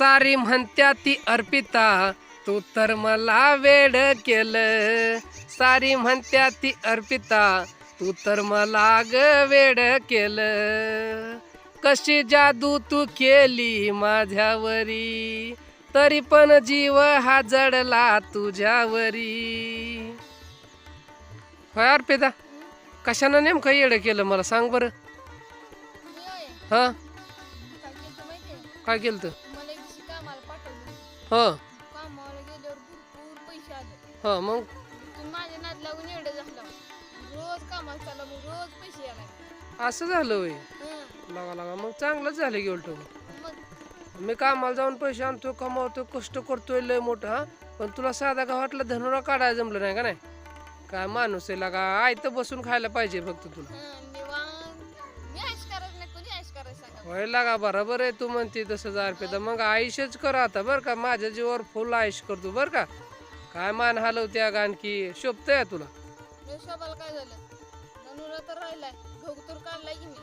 सारी म्हणत्या ती अर्पिता तू तर मला वेड केलं. सारी म्हणत्या ती अर्पिता तू तर मला ग वेड केलं. कशी जादू तू केली माझ्यावरी तरी पण जीव हा जडला तुझ्यावरी. होय अर्पिता कशानं नेमकं येडं केलं मला सांग बरं. हां? काय केलं हां. गेल्यावर भरपूर पैसे आले. हां मग? तुम्ही माझ्या नाद लागून एवढं झालं. रोज कामाला चालला मग रोज पैसे असं झालं होय? हं. लागा लागा मग चांगलंच झालं की उलट. मग? मी कामाला जाऊन पैसे आणतो कमावतो कष्ट करतोय लय मोठं हा. पण तुला साधा गावातला धनुरा काढायला जमलं नाही का नाही? काय माणूस आहे लागा. आयतं बसून खायला पाहिजे फक्त तुला. हं, निवांत. मी ऐश व्हायला का? बरोबर आहे तू म्हणते तसं तर मग आयुष्यच कर आता बरं का? माझ्या जीवावर फुल आयुष करतो बरं का? काय मान हलवत्या गाणकी? आणखी शोभतंय तुला? शोभाला काय झालं? धनुरा तर राहिलाय. गहू काढलाय की मी